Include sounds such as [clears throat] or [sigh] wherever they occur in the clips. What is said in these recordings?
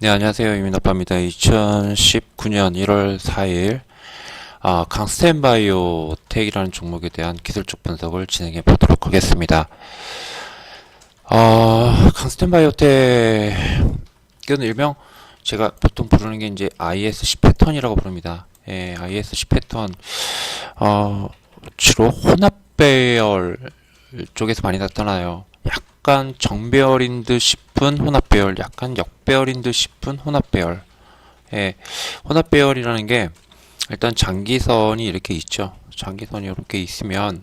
네, 안녕하세요. 이민아빠입니다. 2019년 1월 4일, 아, 강스텐 바이오 텍이라는 종목에 대한 기술적 분석을 진행해 보도록 하겠습니다. 아, 강스텐 바이오 텍은 일명 제가 보통 부르는 게 이제 ISC 패턴이라고 부릅니다. 예, ISC 패턴, 어, 주로 혼합 배열 쪽에서 많이 나타나요. 약 간 정배열인 듯 싶은 혼합배열, 약간 역배열인 듯 싶은 혼합배열. 예, 혼합배열이라는 게 일단 장기선이 이렇게 있죠. 장기선이 이렇게 있으면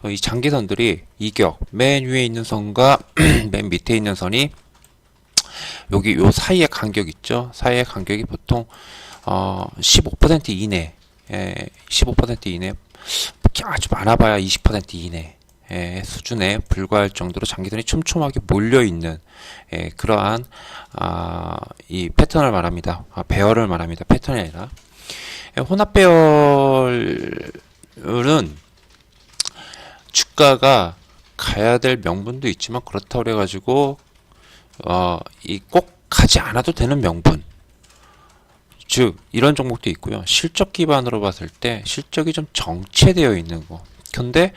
어, 이 장기선들이 이격, 맨 위에 있는 선과 [clears throat] 맨 밑에 있는 선이 여기 요 사이의 간격 있죠. 사이의 간격이 보통 어, 15% 이내, 예, 15% 이내, 아주 많아봐야 20% 이내. 예, 수준에 불과할 정도로 장기들이 촘촘하게 몰려 있는 예, 그러한 아, 이 패턴을 말합니다. 아, 배열을 말합니다. 패턴이 아니라 예, 혼합 배열은 주가가 가야 될 명분도 있지만 그렇다고 그래 가지고 어, 이 꼭 가지 않아도 되는 명분. 즉 이런 종목도 있고요. 실적 기반으로 봤을 때 실적이 좀 정체되어 있는 거. 근데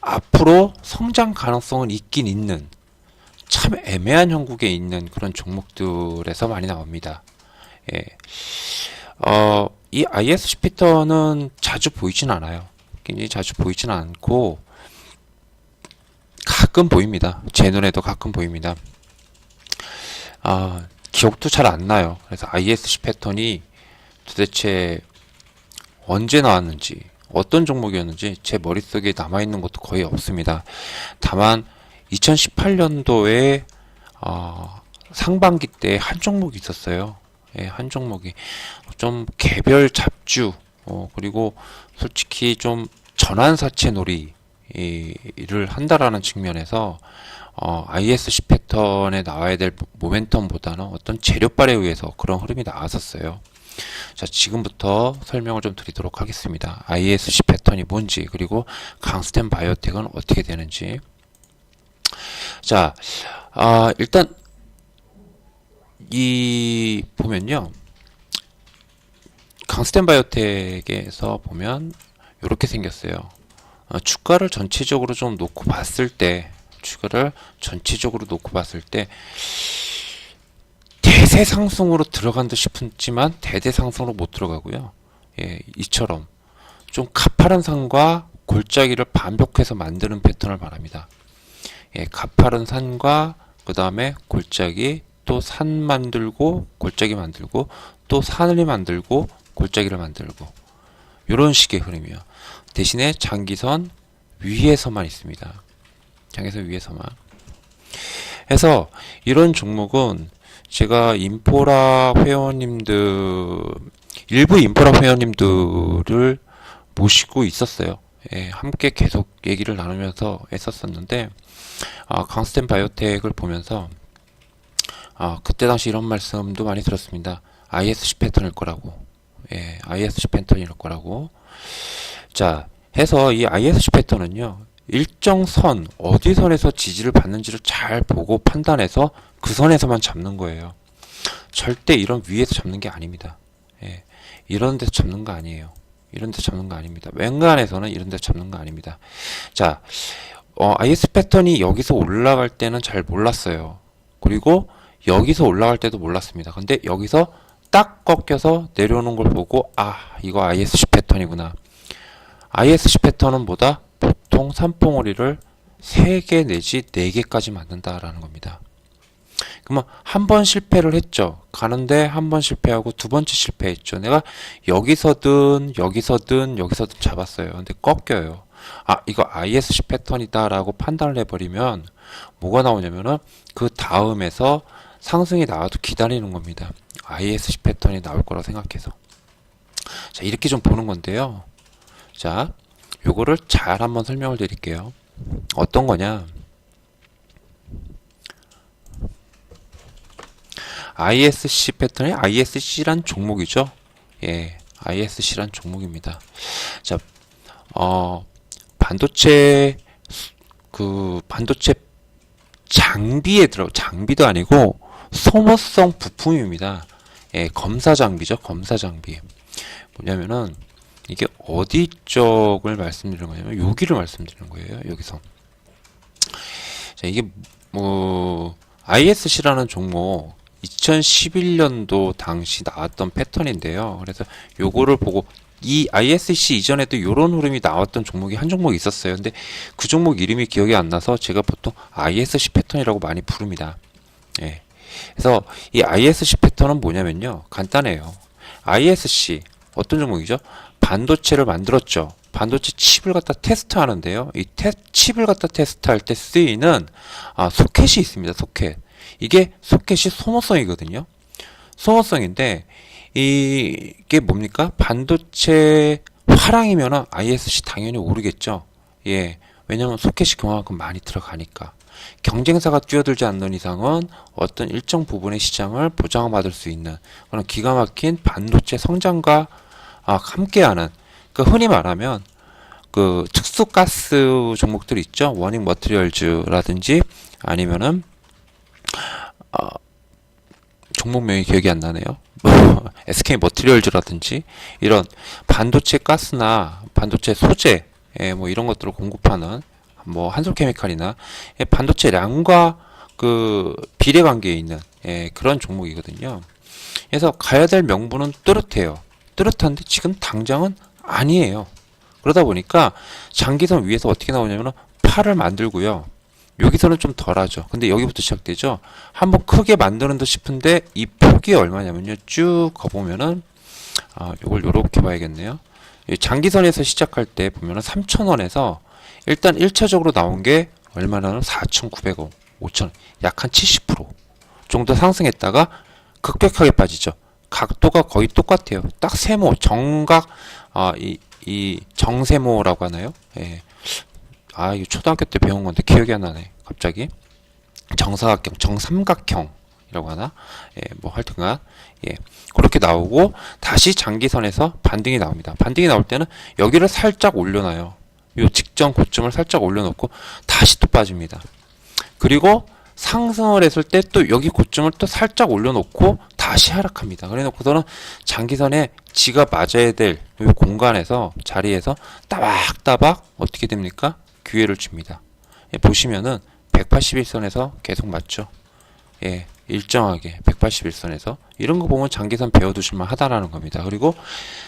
앞으로 성장 가능성은 있긴 있는 참 애매한 형국에 있는 그런 종목들에서 많이 나옵니다. 예. 어, 이 ISC 패턴은 자주 보이진 않아요. 굉장히 자주 보이진 않고 가끔 보입니다. 제 눈에도 가끔 보입니다. 아, 기억도 잘 안 나요. 그래서 ISC 패턴이 도대체 언제 나왔는지 어떤 종목이었는지 제 머릿속에 남아있는 것도 거의 없습니다. 다만 2018년도에 어, 상반기 때 한 종목이 있었어요. 예, 한 종목이 좀 개별 잡주 어, 그리고 솔직히 좀 전환사채 놀이를 한다라는 측면에서 어, ISC 패턴에 나와야 될 모멘텀보다는 어떤 재료빨에 의해서 그런 흐름이 나왔었어요. 자, 지금부터 설명을 좀 드리도록 하겠습니다. ISC 패턴이 뭔지, 그리고 강스텐 바이오텍은 어떻게 되는지. 자, 아, 일단, 이, 보면요. 강스텐 바이오텍에서 보면, 이렇게 생겼어요. 어, 주가를 전체적으로 좀 놓고 봤을 때, 주가를 전체적으로 놓고 봤을 때, 대세 상승으로 들어간 듯 싶지만 대대 상승으로 못 들어가고요. 예, 이처럼 좀 가파른 산과 골짜기를 반복해서 만드는 패턴을 말합니다. 예, 가파른 산과 그 다음에 골짜기 또 산 만들고 골짜기 만들고 또 산을 만들고 골짜기를 만들고 이런 식의 흐름이요. 대신에 장기선 위에서만 있습니다. 장기선 위에서만. 해서 이런 종목은 제가 인포라 회원님들 일부 인포라 회원님들을 모시고 있었어요. 예, 함께 계속 얘기를 나누면서 했었었는데 아, 강스텐 바이오텍을 보면서 아, 그때 당시 이런 말씀도 많이 들었습니다. ISC 패턴일 거라고. 예, ISC 패턴일 거라고. 자, 해서 이 ISC 패턴은요. 일정 선, 어디 선에서 지지를 받는지를 잘 보고 판단해서 그 선에서만 잡는 거예요. 절대 이런 위에서 잡는 게 아닙니다. 예, 이런 데서 잡는 거 아니에요. 이런 데서 잡는 거 아닙니다. 웬간에서는 이런 데서 잡는 거 아닙니다. 자, 어, IS 패턴이 여기서 올라갈 때는 잘 몰랐어요. 그리고 여기서 올라갈 때도 몰랐습니다. 근데 여기서 딱 꺾여서 내려오는 걸 보고 아 이거 ISC 패턴이구나. ISC 패턴은 뭐다? 보통 삼봉오리를 3개 내지 4개까지 만든다라는 겁니다. 그러면 한 번 실패를 했죠. 가는데 한 번 실패하고 두 번째 실패했죠. 내가 여기서든 여기서든 여기서든 잡았어요. 근데 꺾여요. 아, 이거 ISC 패턴이다라고 판단을 해버리면 뭐가 나오냐면은 그 다음에서 상승이 나와도 기다리는 겁니다. ISC 패턴이 나올 거라고 생각해서. 자, 이렇게 좀 보는 건데요. 자, 요거를 잘 한번 설명을 드릴게요. 어떤 거냐? ISC 패턴의 ISC란 종목이죠. 예, ISC란 종목입니다. 자, 어, 반도체 그 반도체 장비에 들어 장비도 아니고 소모성 부품입니다. 예, 검사 장비죠. 검사 장비. 뭐냐면은 이게 어디 쪽을 말씀드리는 거냐면 여기를 말씀드리는 거예요. 여기서. 자, 이게 뭐 ISC라는 종목 2011년도 당시 나왔던 패턴인데요. 그래서 요거를 보고 이 ISC 이전에도 이런 흐름이 나왔던 종목이 한 종목 있었어요. 근데 그 종목 이름이 기억이 안 나서 제가 보통 ISC 패턴이라고 많이 부릅니다. 예. 그래서 이 ISC 패턴은 뭐냐면요. 간단해요. ISC 어떤 종목이죠? 반도체를 만들었죠. 반도체 칩을 갖다 테스트 하는데요. 이 테, 칩을 갖다 테스트 할 때 쓰이는 아, 소켓이 있습니다. 소켓. 이게 소켓이 소모성이거든요. 소모성인데 이게 뭡니까? 반도체 화랑이면은 ISC 당연히 오르겠죠. 예. 왜냐면 소켓이 그만큼 많이 들어가니까. 경쟁사가 뛰어들지 않는 이상은 어떤 일정 부분의 시장을 보장받을 수 있는 그런 기가 막힌 반도체 성장과 아, 함께하는 그 흔히 말하면 그 특수 가스 종목들 있죠 워닝 머티리얼즈라든지 아니면은 아, 종목명이 기억이 안 나네요 [laughs] SK 머티리얼즈라든지 이런 반도체 가스나 반도체 소재 예, 뭐 이런 것들을 공급하는 뭐 한솔케미칼이나 예, 반도체량과 그 비례 관계에 있는 예, 그런 종목이거든요. 그래서 가야 될 명분은 뚜렷해요. 뚜렷한데 지금 당장은 아니에요. 그러다 보니까 장기선 위에서 어떻게 나오냐면 팔을 만들고요. 여기서는 좀 덜하죠. 근데 여기부터 시작되죠. 한번 크게 만드는 듯 싶은데 이 폭이 얼마냐면요. 쭉 가보면은 아, 이걸 요렇게 봐야겠네요. 이 장기선에서 시작할 때 보면은 3,000원에서 일단 1차적으로 나온 게 얼마나 4,900원, 5,000원, 약 한 70% 정도 상승했다가 급격하게 빠지죠. 각도가 거의 똑같아요. 딱 세모, 정각, 아, 이, 이 정세모라고 하나요? 예. 아, 이거 초등학교 때 배운 건데 기억이 안 나네. 갑자기. 정사각형, 정삼각형이라고 하나? 예, 뭐 하여튼간 예. 그렇게 나오고 다시 장기선에서 반등이 나옵니다. 반등이 나올 때는 여기를 살짝 올려놔요. 요 직전 고점을 살짝 올려놓고 다시 또 빠집니다. 그리고 상승을 했을 때 또 여기 고점을 또 살짝 올려놓고 다시 하락합니다. 그래 놓고서는 장기선에 지가 맞아야 될이 공간에서 자리에서 따박따박 어떻게 됩니까? 기회를 줍니다. 예, 보시면은 181선에서 계속 맞죠. 예, 일정하게 181선에서 이런 거 보면 장기선 배워두실만 하다라는 겁니다. 그리고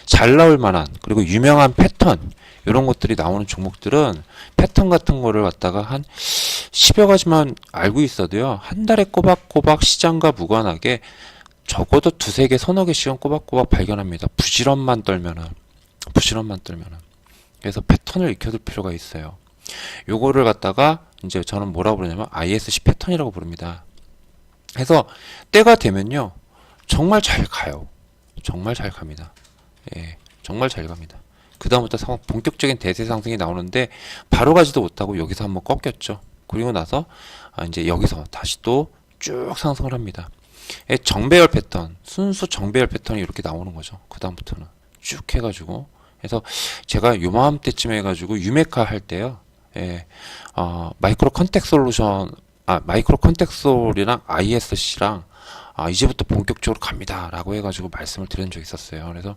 잘 나올 만한 그리고 유명한 패턴 이런 것들이 나오는 종목들은 패턴 같은 거를 갖다가 한 10여 가지만 알고 있어도요. 한 달에 꼬박꼬박 시장과 무관하게 적어도 두세 개, 서너 개씩은 꼬박꼬박 발견합니다. 부지런만 떨면은. 부지런만 떨면은. 그래서 패턴을 익혀둘 필요가 있어요. 요거를 갖다가 이제 저는 뭐라고 부르냐면 ISC 패턴이라고 부릅니다. 해서 때가 되면요. 정말 잘 가요. 정말 잘 갑니다. 예, 정말 잘 갑니다. 그 다음부터 상, 본격적인 대세 상승이 나오는데 바로 가지도 못하고 여기서 한번 꺾였죠. 그리고 나서 아, 이제 여기서 다시 또 쭉 상승을 합니다. 예, 정배열 패턴, 순수 정배열 패턴이 이렇게 나오는 거죠. 그 다음부터는 쭉 해가지고 그래서 제가 요맘때쯤 해가지고 유메카 할 때요. 예, 어, 마이크로 컨택 솔루션, 아 마이크로 컨택 솔이랑 ISC랑 아, 이제부터 본격적으로 갑니다 라고 해가지고 말씀을 드린 적이 있었어요. 그래서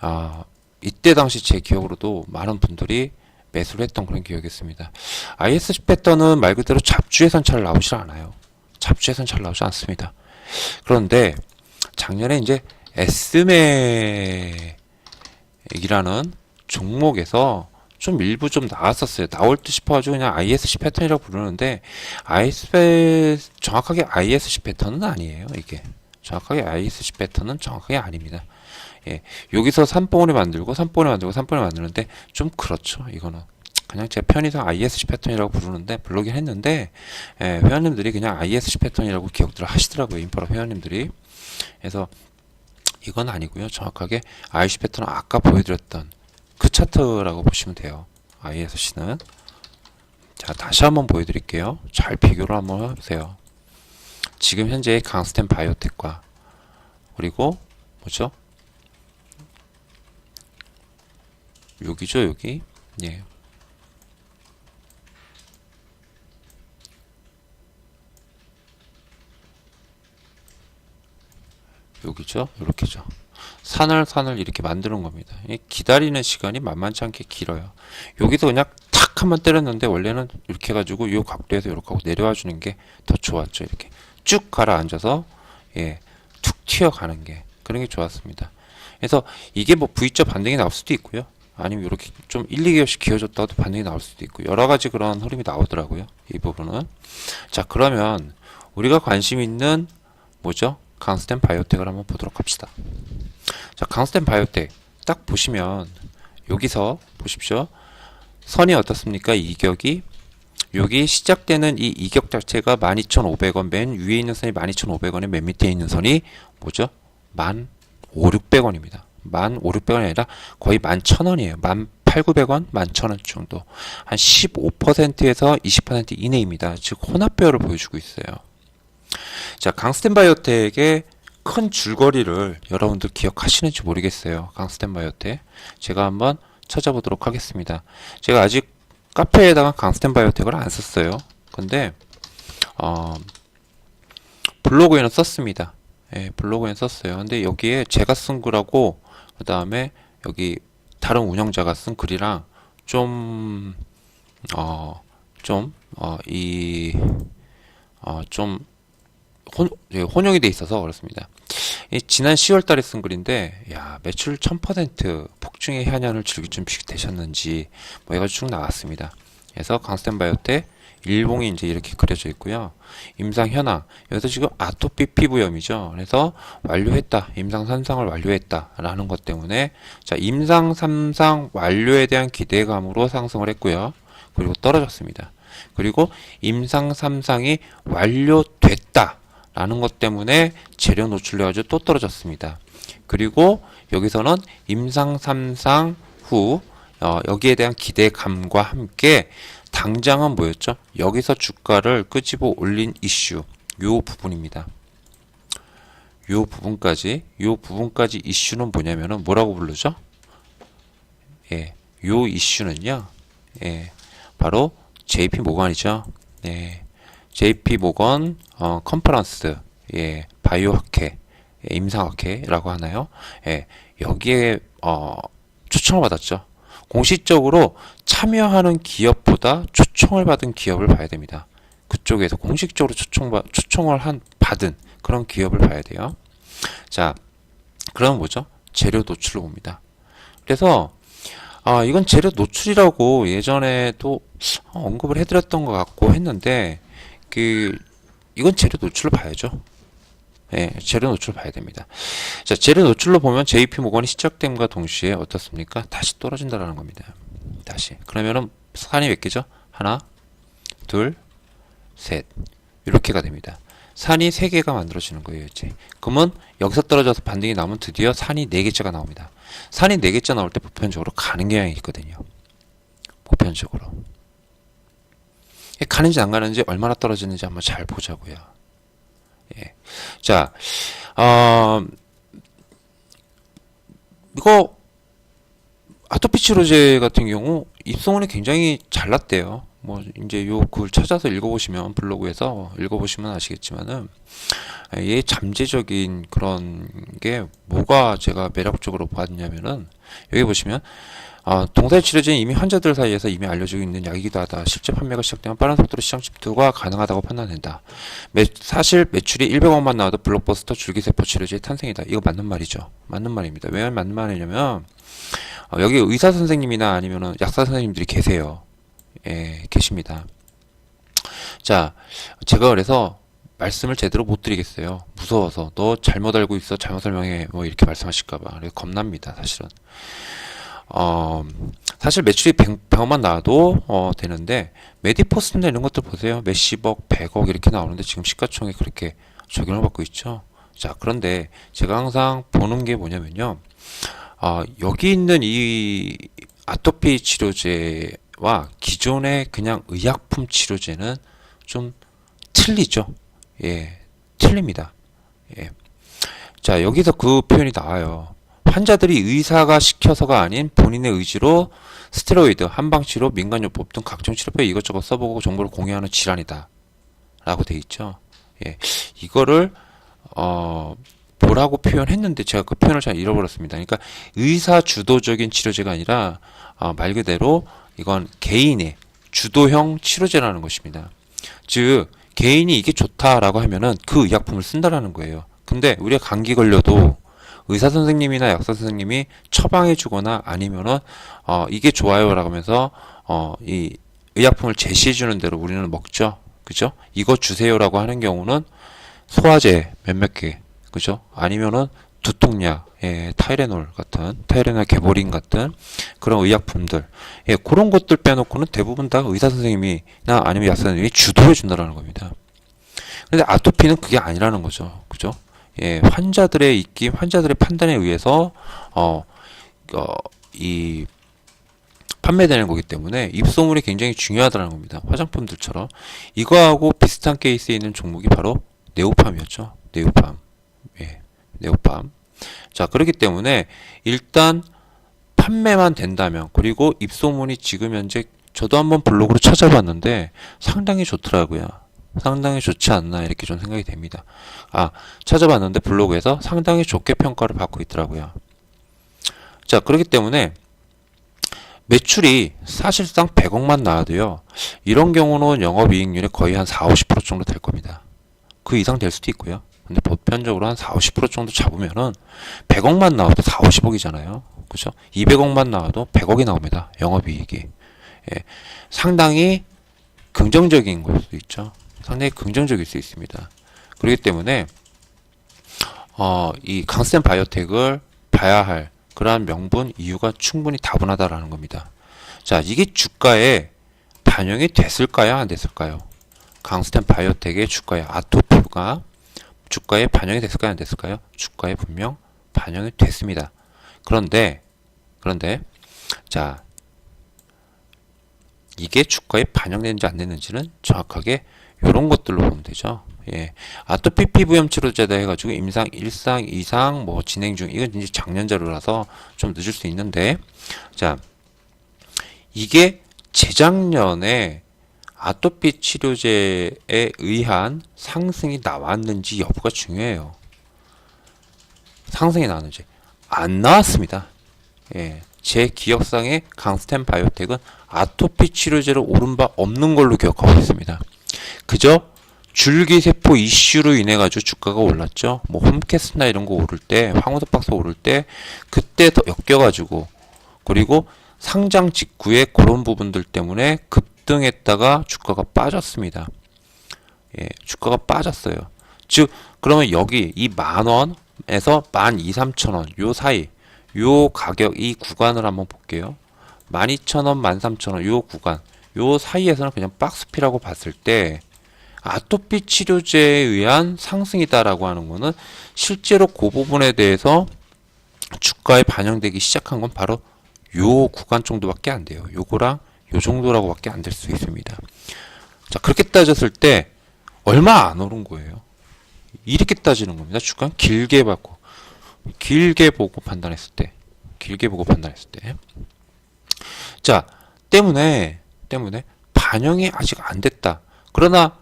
아, 이때 당시 제 기억으로도 많은 분들이 매수를 했던 그런 기억이 있습니다. ISC 패턴은 말 그대로 잡주에선 잘 나오질 않아요. 잡주에선 잘 나오지 않습니다. 그런데 작년에 이제 에스메이라는 종목에서 좀 일부 좀 나왔었어요. 나올 듯 싶어가지고 그냥 ISC 패턴이라고 부르는데 ISC 정확하게 ISC 패턴은 아니에요. 이게 정확하게 ISC 패턴은 정확하게 아닙니다. 예, 여기서 3번을 만들고 3번을 만들고 3번을 만드는데 좀 그렇죠. 이거는 그냥 제 편의상 ISC 패턴이라고 부르는데 불러긴 했는데 예, 회원님들이 그냥 ISC 패턴이라고 기억들을 하시더라고요. 인프라 회원님들이. 그래서 이건 아니고요. 정확하게 ISC 패턴은 아까 보여드렸던 그 차트라고 보시면 돼요. ISC는 자 다시 한번 보여드릴게요. 잘 비교를 한번 해보세요. 지금 현재 강스텐 바이오텍과 그리고 뭐죠? 여기죠 여기 예 여기죠. 이렇게죠. 산을 산을 이렇게 만드는 겁니다. 이 기다리는 시간이 만만치 않게 길어요. 여기서 그냥 탁 한번 때렸는데 원래는 이렇게 해가지고 이 각도에서 이렇게 하고 내려와 주는 게 더 좋았죠. 이렇게 쭉 가라앉아서 예, 툭 튀어가는 게 그런 게 좋았습니다. 그래서 이게 뭐 V자 반등이 나올 수도 있고요. 아니면 이렇게 좀 1, 2개월씩 기어줬다가도 반등이 나올 수도 있고 여러 가지 그런 흐름이 나오더라고요. 이 부분은. 자, 그러면 우리가 관심 있는 뭐죠? 강스텐 바이오텍을 한번 보도록 합시다. 자, 강스텐 바이오텍 딱 보시면 여기서 보십시오. 선이 어떻습니까? 이격이 여기 시작되는 이 이격 자체가 12,500원 맨 위에 있는 선이 12,500원에 맨 밑에 있는 선이 뭐죠? 15,600원입니다. 15,600원이 아니라 거의 11,000원이에요. 18,900원, 11,000원 정도. 한 15%에서 20% 이내입니다. 즉 혼합배열을 보여주고 있어요. 자, 강스텐 바이오텍의 큰 줄거리를 여러분들 기억하시는지 모르겠어요. 강스텐 바이오텍. 제가 한번 찾아보도록 하겠습니다. 제가 아직 카페에다가 강스텐 바이오텍을 안 썼어요. 근데 어, 블로그에는 썼습니다. 예, 블로그에는 썼어요. 근데 여기에 제가 쓴 글하고 그 다음에 여기 다른 운영자가 쓴 글이랑 좀 어, 좀, 어, 이, 어, 좀, 혼, 예, 혼용이 돼 있어서 그렇습니다. 이 지난 10월 달에 쓴 글인데, 야, 매출 1000% 폭증의 향연을 즐길 준비 되셨는지, 뭐 해가지고 쭉 나왔습니다. 그래서 강스텐 바이오텍, 일봉이 이제 이렇게 그려져 있고요. 임상 현황. 여기서 지금 아토피 피부염이죠. 그래서 완료했다. 임상 3상을 완료했다. 라는 것 때문에 자, 임상 3상 완료에 대한 기대감으로 상승을 했고요. 그리고 떨어졌습니다. 그리고 임상 3상이 완료됐다. 라는 것 때문에 재료 노출돼 가지고 또 떨어졌습니다. 그리고 여기서는 임상 3상 후 어, 여기에 대한 기대감과 함께 당장은 뭐였죠? 여기서 주가를 끄집어 올린 이슈 요 부분입니다. 요 부분까지 요 부분까지 이슈는 뭐냐면은 뭐라고 부르죠? 예, 요 이슈는요. 예, 바로 JP 모건이죠. 예, JP 모건 어, 컨퍼런스 예, 바이오 학회 예, 임상학회라고 하나요? 예, 여기에 어, 초청을 받았죠. 공식적으로 참여하는 기업보다 초청을 받은 기업을 봐야 됩니다. 그쪽에서 공식적으로 초청 초청을 한 받은 그런 기업을 봐야 돼요. 자, 그럼 뭐죠? 재료 노출로 봅니다. 그래서 아, 이건 재료 노출이라고 예전에도 언급을 해드렸던 것 같고 했는데 그 이건 재료 노출로 봐야죠. 예, 재료 노출 봐야 됩니다. 자, 재료 노출로 보면 JP 모건이 시작됨과 동시에 어떻습니까? 다시 떨어진다라는 겁니다. 다시. 그러면은 산이 몇 개죠? 하나, 둘, 셋. 이렇게가 됩니다. 산이 세 개가 만들어지는 거예요, 이제. 그러면 여기서 떨어져서 반등이 나오면 드디어 산이 네 개째가 나옵니다. 산이 네 개째 나올 때 보편적으로 가는 경향이 있거든요. 보편적으로. 가는지 안 가는지 얼마나 떨어지는지 한번 잘 보자고요. 예. 자, 어, 이거 아토피 치료제 같은 경우 입소문이 굉장히 잘 났대요. 뭐 이제 요 글 찾아서 읽어보시면 블로그에서 읽어보시면 아시겠지만은 얘 잠재적인 그런 게 뭐가 제가 매력적으로 봤냐면은 여기 보시면 어, 동사의 치료제는 이미 환자들 사이에서 이미 알려지고 있는 약이기도 하다. 실제 판매가 시작되면 빠른 속도로 시장 침투가 가능하다고 판단된다. 매, 사실 매출이 100억만 나와도 블록버스터 줄기세포 치료제의 탄생이다. 이거 맞는 말이죠. 맞는 말입니다. 왜 맞는 말이냐면 어, 여기 의사 선생님이나 아니면은 약사 선생님들이 계세요. 예, 계십니다. 자, 제가 그래서 말씀을 제대로 못 드리겠어요. 무서워서 너 잘못 알고 있어, 잘못 설명해, 뭐 이렇게 말씀하실까봐. 겁납니다, 사실은. 어, 사실 매출이 100, 100 억만 나와도 어, 되는데 메디포스나 이런 것들 보세요. 몇십억, 백억 이렇게 나오는데 지금 시가총액 그렇게 적용을 받고 있죠. 자, 그런데 제가 항상 보는 게 뭐냐면요. 어, 여기 있는 이 아토피 치료제와 기존의 그냥 의약품 치료제는 좀 틀리죠. 예, 틀립니다. 예. 자, 여기서 그 표현이 나와요. 환자들이 의사가 시켜서가 아닌 본인의 의지로 스테로이드, 한방치료, 민간요법 등 각종 치료법 이것저것 써보고 정보를 공유하는 질환이다. 라고 돼 있죠. 예. 이거를, 어, 뭐라고 표현했는데 제가 그 표현을 잘 잃어버렸습니다. 그러니까 의사 주도적인 치료제가 아니라 아, 말 그대로 이건 개인의 주도형 치료제라는 것입니다. 즉 개인이 이게 좋다라고 하면은 그 의약품을 쓴다라는 거예요. 근데 우리가 감기 걸려도 의사 선생님이나 약사 선생님이 처방해 주거나 아니면은 어 이게 좋아요라고 하면서 어 이 의약품을 제시해 주는 대로 우리는 먹죠. 그죠? 이거 주세요라고 하는 경우는 소화제 몇몇 개, 그죠? 아니면은 두통약, 예, 타이레놀 같은, 타이레놀 개보린 같은 그런 의약품들, 예, 그런 것들 빼놓고는 대부분 다 의사 선생님이나 아니면 약사 선생님이 주도해 준다라는 겁니다. 근데 아토피는 그게 아니라는 거죠. 그죠? 예, 환자들의 입김, 환자들의 판단에 의해서, 어, 어, 이, 판매되는 거기 때문에 입소문이 굉장히 중요하다는 겁니다. 화장품들처럼. 이거하고 비슷한 케이스에 있는 종목이 바로 네오팜이었죠. 네오팜. 예, 네오팜. 자, 그렇기 때문에 일단 판매만 된다면 그리고 입소문이 지금 현재 저도 한번 블로그로 찾아봤는데 상당히 좋더라고요. 상당히 좋지 않나 이렇게 좀 생각이 됩니다. 아, 찾아봤는데 블로그에서 상당히 좋게 평가를 받고 있더라고요. 자, 그렇기 때문에 매출이 사실상 100억만 나와도요. 이런 경우는 영업이익률이 거의 한 4, 50% 정도 될 겁니다. 그 이상 될 수도 있고요. 근데 보편적으로 한 4, 50% 정도 잡으면은 100억만 나와도 4, 50억이잖아요. 그죠? 200억만 나와도 100억이 나옵니다. 영업이익이. 예, 상당히 긍정적인 걸 수도 있죠. 상당히 긍정적일 수 있습니다. 그렇기 때문에 어, 이 강스텐 바이오텍을 봐야 할 그러한 명분 이유가 충분히 다분하다라는 겁니다. 자, 이게 주가에 반영이 됐을까요? 안 됐을까요? 강스텐 바이오텍의 주가에 아토피가 주가에 반영이 됐을까요? 안 됐을까요? 주가에 분명 반영이 됐습니다. 그런데 그런데 자 이게 주가에 반영됐는지 안 됐는지는 정확하게 이런 것들로 보면 되죠. 예. 아토피 피부염 치료제다 해가지고 임상 1상, 2상, 뭐 진행 중, 이건 이제 작년 자료라서 좀 늦을 수 있는데, 자, 이게 재작년에 아토피 치료제에 의한 상승이 나왔는지 여부가 중요해요. 상승이 나왔는지. 안 나왔습니다. 예. 제 기억상에 강스텐 바이오텍은 아토피 치료제로 오른 바 없는 걸로 기억하고 있습니다. 그저 줄기세포 이슈로 인해 가지고 주가가 올랐죠. 뭐 홈캐스나 이런 거 오를 때, 황우석 박사 오를 때 그때 더 엮여 가지고 그리고 상장 직후에 그런 부분들 때문에 급등했다가 주가가 빠졌습니다. 예, 주가가 빠졌어요. 즉 그러면 여기 이 만 원에서 만 이, 삼천 원 요 사이 요 가격 이 구간을 한번 볼게요. 만 이천 원, 만 삼천 원요 구간 요 사이에서는 그냥 박스피라고 봤을 때 아토피 치료제에 의한 상승이다라고 하는 거는 실제로 그 부분에 대해서 주가에 반영되기 시작한 건 바로 요 구간 정도밖에 안 돼요. 요거랑 요 정도라고밖에 안 될 수 있습니다. 자, 그렇게 따졌을 때 얼마 안 오른 거예요. 이렇게 따지는 겁니다. 주가 길게 받고 길게 보고 판단했을 때 길게 보고 판단했을 때 자, 때문에 때문에 반영이 아직 안 됐다. 그러나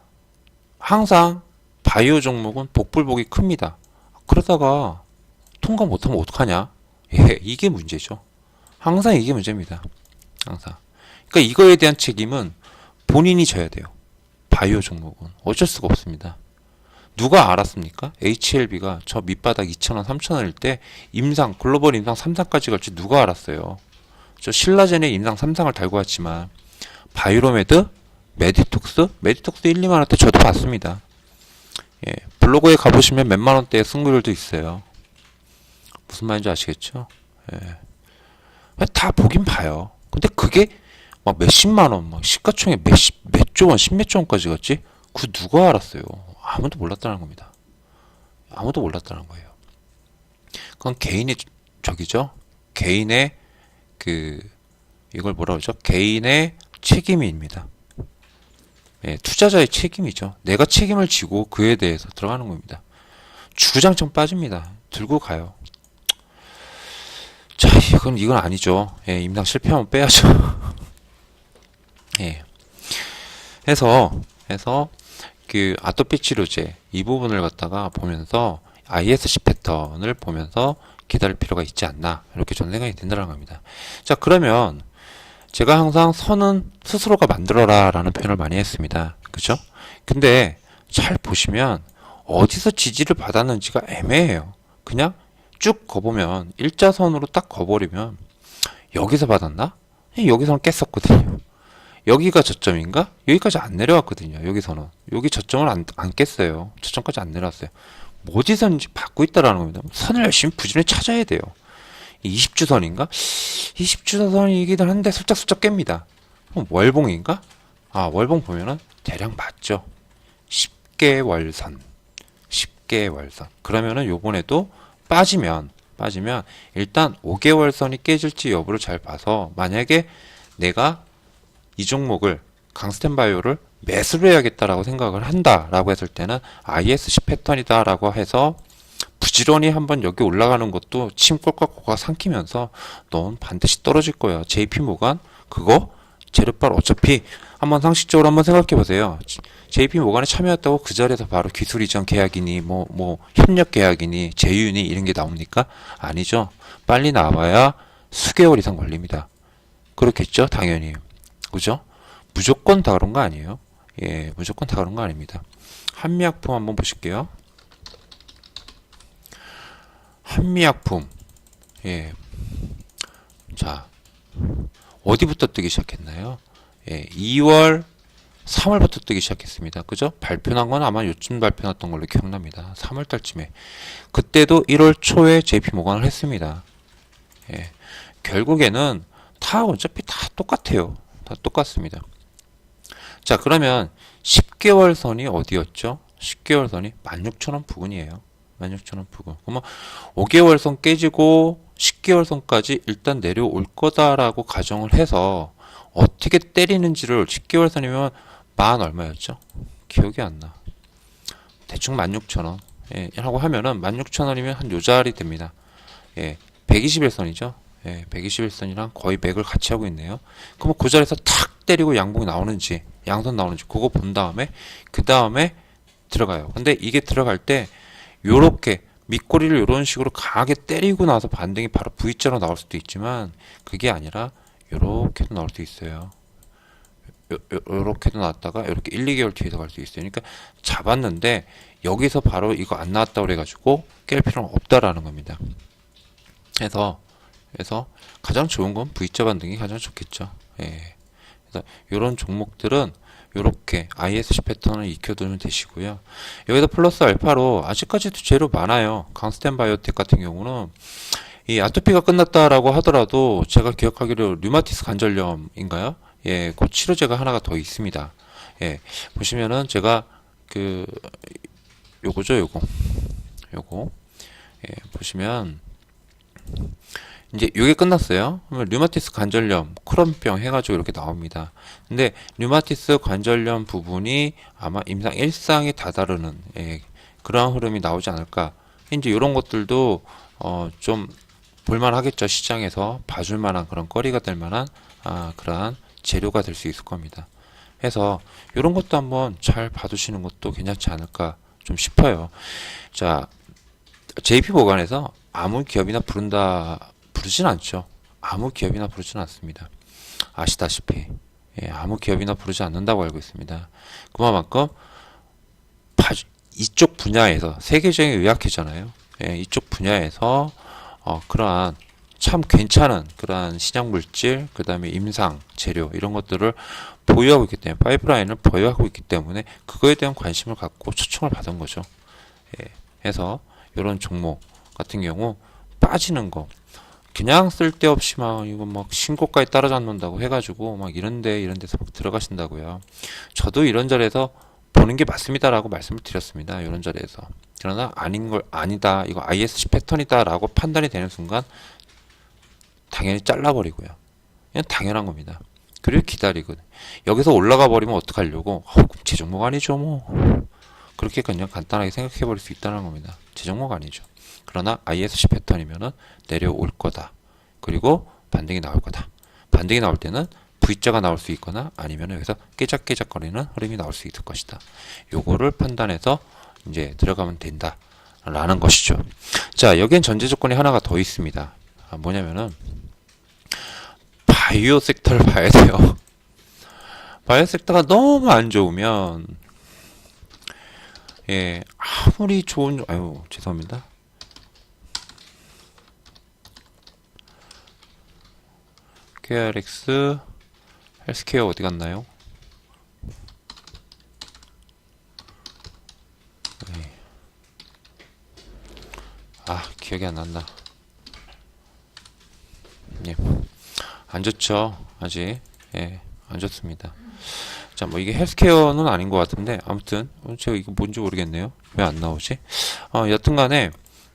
항상 바이오 종목은 복불복이 큽니다. 그러다가 통과 못하면 어떡하냐? 예, 이게 문제죠. 항상 이게 문제입니다. 항상. 그러니까 이거에 대한 책임은 본인이 져야 돼요. 바이오 종목은 어쩔 수가 없습니다. 누가 알았습니까? HLB가 저 밑바닥 2,000원, 3,000원일 때 임상, 글로벌 임상 3상까지 갈지 누가 알았어요? 저 신라젠에 임상 3상을 달고 왔지만 바이로메드, 메디톡스, 메디톡스 1, 2만 원 대 저도 봤습니다. 예, 블로그에 가보시면 몇만 원대의 승률도 있어요. 무슨 말인지 아시겠죠? 예. 다 보긴 봐요. 근데 그게 막 몇십만 원, 막 시가총액 몇십, 몇조 원, 십몇조 원까지 갔지? 그 누가 알았어요? 아무도 몰랐다는 겁니다. 아무도 몰랐다는 거예요. 그건 개인의 적이죠. 개인의 그 이걸 뭐라 그러죠? 개인의 책임입니다. 예, 투자자의 책임이죠. 내가 책임을 지고 그에 대해서 들어가는 겁니다. 주구장창 빠집니다. 들고 가요. 자, 이건 이건 아니죠. 예, 임상 실패하면 빼야죠. [laughs] 예. 해서 해서 그 아토피 치료제 이 부분을 갖다가 보면서 ISC 패턴을 보면서 기다릴 필요가 있지 않나 이렇게 저는 생각이 든다는 겁니다. 자 그러면 제가 항상 선은 스스로가 만들어라 라는 표현을 많이 했습니다. 그죠? 근데 잘 보시면 어디서 지지를 받았는지가 애매해요. 그냥 쭉 거보면 일자선으로 딱 거버리면 여기서 받았나? 예, 여기서는 깼었거든요. 여기가 저점인가? 여기까지 안 내려왔거든요. 여기서는 여기 저점을 안, 안 깼어요. 저점까지 안 내려왔어요. 뭐 어디서인지 받고 있다라는 겁니다. 선을 열심히 부지런히 찾아야 돼요. 20주선인가? 20주선이기도 한데 슬쩍슬쩍 깹니다. 월봉인가? 아 월봉 보면은 대략 맞죠. 10개 월선. 10개 월선. 그러면은 요번에도 빠지면 빠지면 일단 5개월 선이 깨질지 여부를 잘 봐서 만약에 내가 이 종목을 강스텐바이오를 매수를 해야겠다라고 생각을 한다라고 했을 때는 ISC 패턴이다라고 해서 부지런히 한번 여기 올라가는 것도 침골과 코가 삼키면서 넌 반드시 떨어질 거야. JP 모간 그거 재료빨 어차피 한번 상식적으로 한번 생각해 보세요. JP 모간에 참여했다고 그 자리에서 바로 기술 이전 계약이니 뭐뭐 협력 계약이니 제휴니 이런 게 나옵니까? 아니죠. 빨리 나와야 수개월 이상 걸립니다. 그렇겠죠? 당연히. 그죠? 무조건 다 그런 거 아니에요. 예, 무조건 다 그런 거 아닙니다. 한미약품 한번 보실게요. 한미약품. 예. 자, 어디부터 뜨기 시작했나요? 예, 2월, 3월부터 뜨기 시작했습니다. 그죠? 발표난 건 아마 요쯤 발표났던 걸로 기억납니다. 3월 달쯤에. 그때도 1월 초에 JP 모관을 했습니다. 예. 결국에는 다 어차피 다 똑같아요. 다 똑같습니다. 자, 그러면 10개월 선이 어디였죠? 10개월 선이 16,000원 부근이에요. 16,000원 부근. 그러면 5개월 선 깨지고 10개월 선까지 일단 내려올 거다라고 가정을 해서 어떻게 때리는지를 10개월 선이면 만 얼마였죠? 기억이 안 나. 대충 16,000원. 예, 라고 하면은 16,000원이면 한 요 자리 됩니다. 예, 121선이죠. 예, 121선이랑 거의 100을 같이 하고 있네요. 그러면 그 자리에서 탁 때리고 양봉이 나오는지, 양선 나오는지 그거 본 다음에 그 다음에 들어가요. 근데 이게 들어갈 때 요렇게 밑꼬리를 이런 식으로 강하게 때리고 나서 반등이 바로 V자로 나올 수도 있지만 그게 아니라 요렇게도 나올 수 있어요. 요, 요, 요렇게도 나왔다가 이렇게 1, 2개월 뒤에서 갈 수 있어요. 그러니까 잡았는데 여기서 바로 이거 안 나왔다고 그래가지고 깰 필요는 없다라는 겁니다. 그래서 그래서 가장 좋은 건 V자 반등이 가장 좋겠죠. 예. 그래서 이런 종목들은 이렇게 ISC 패턴을 익혀두면 되시고요. 여기다 플러스 알파로 아직까지도 재료 많아요. 강스텐 바이오텍 같은 경우는 이 아토피가 끝났다라고 하더라도 제가 기억하기로 류마티스 관절염인가요? 예, 그 치료제가 하나가 더 있습니다. 예, 보시면은 제가 그 요거죠, 요거, 요거. 예, 보시면 이제 요게 끝났어요. 그러면 류마티스 관절염, 크론병 해가지고 이렇게 나옵니다. 근데 류마티스 관절염 부분이 아마 임상 1상에 다다르는 예, 그러한 흐름이 나오지 않을까. 이제 이런 것들도 어, 좀 볼만하겠죠. 시장에서 봐줄 만한 그런 거리가 될 만한 아, 그러한 재료가 될 수 있을 겁니다. 해서 이런 것도 한번 잘 봐두시는 것도 괜찮지 않을까 좀 싶어요. 자, JP 보관에서 아무 기업이나 부른다 부르진 않죠. 아무 기업이나 부르진 않습니다. 아시다시피 예, 아무 기업이나 부르지 않는다고 알고 있습니다. 그만큼 이쪽 분야에서 세계적인 의학회잖아요. 예, 이쪽 분야에서 어, 그러한 참 괜찮은 그러한 신약 물질, 그 다음에 임상 재료 이런 것들을 보유하고 있기 때문에 파이프라인을 보유하고 있기 때문에 그거에 대한 관심을 갖고 초청을 받은 거죠. 예, 해서 이런 종목 같은 경우 빠지는 거 그냥 쓸데없이 막 이거 막 신고가에 따라잡는다고 해가지고 막 이런데 이런 데서 막 들어가신다고요. 저도 이런 자리에서 보는 게 맞습니다라고 말씀을 드렸습니다. 이런 자리에서. 그러나 아닌 걸 아니다. 이거 ISC 패턴이다라고 판단이 되는 순간 당연히 잘라버리고요. 그냥 당연한 겁니다. 그리고 기다리고 여기서 올라가 버리면 어떡하려고? 어, 제 종목 아니죠 뭐. 그렇게 그냥 간단하게 생각해 버릴 수 있다는 겁니다. 제 종목 아니죠. 그러나 ISC 패턴이면은 내려올 거다. 그리고 반등이 나올 거다. 반등이 나올 때는 V자가 나올 수 있거나 아니면 여기서 깨작깨작거리는 흐름이 나올 수 있을 것이다. 요거를 판단해서 이제 들어가면 된다. 라는 것이죠. 자, 여기엔 전제 조건이 하나가 더 있습니다. 아, 뭐냐면은 바이오 섹터를 봐야 돼요. [laughs] 바이오 섹터가 너무 안 좋으면 예, 아무리 좋은 아유, 죄송합니다. KRX 헬스케어 어디 갔나요? 네. 아, 기억이 안 난다. 예. 안 좋죠. 아직. 예. 안 좋습니다. 자, 뭐 이게 헬스케어는 아닌 것 같은데 아무튼 어, 제가 이거 뭔지 모르겠네요. 왜 안 나오지? 어, 여튼간에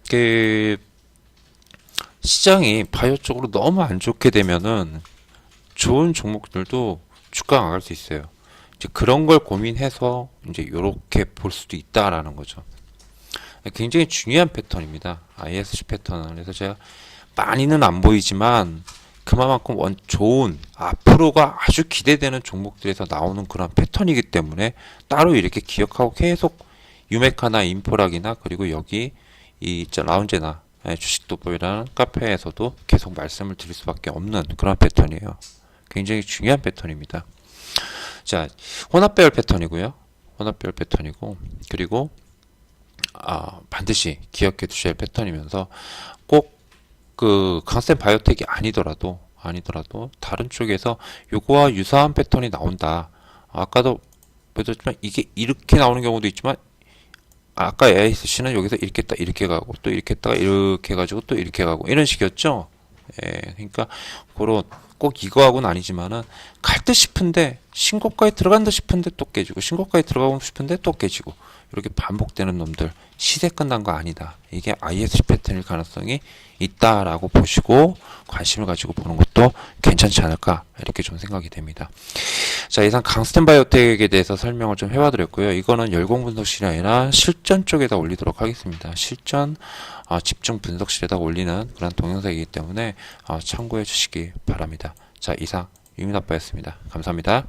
그 시장이 바이오 쪽으로 너무 안 좋게 되면은 좋은 종목들도 주가 나갈 수 있어요. 이제 그런 걸 고민해서 이제 이렇게 볼 수도 있다라는 거죠. 굉장히 중요한 패턴입니다. ISC 패턴은 그래서 제가 많이는 안 보이지만 그만큼 원 좋은 앞으로가 아주 기대되는 종목들에서 나오는 그런 패턴이기 때문에 따로 이렇게 기억하고 계속 유메카나 인포락이나 그리고 여기 이 라운제나 예, 주식도법이라는 카페에서도 계속 말씀을 드릴 수밖에 없는 그런 패턴이에요. 굉장히 중요한 패턴입니다. 자, 혼합배열 패턴이고요. 혼합배열 패턴이고 그리고 아, 반드시 기억해 두셔야 할 패턴이면서 꼭 그 강센 바이오텍이 아니더라도 아니더라도 다른 쪽에서 요거와 유사한 패턴이 나온다. 아까도 보여줬지만 이게 이렇게 나오는 경우도 있지만 아까 ASC는 여기서 이렇게 딱 이렇게 가고 또 이렇게 했다가 이렇게 해가지고 또 이렇게 가고 이런 식이었죠. 예, 그러니까 그런 꼭 이거하고는 아니지만은 갈 듯 싶은데 신고가에 들어간다 싶은데 또 깨지고 신고가에 들어가고 싶은데 또 깨지고 이렇게 반복되는 놈들 시대 끝난 거 아니다. 이게 ISC 패턴일 가능성이 있다라고 보시고 관심을 가지고 보는 것도 괜찮지 않을까 이렇게 좀 생각이 됩니다. 자 이상 강스텐 바이오텍에 대해서 설명을 좀 해와드렸고요. 이거는 열공 분석실이 아니라 실전 쪽에다 올리도록 하겠습니다. 실전 어, 집중 분석실에다 올리는 그런 동영상이기 때문에 어, 참고해 주시기 바랍니다. 자 이상 유민아빠였습니다. 감사합니다.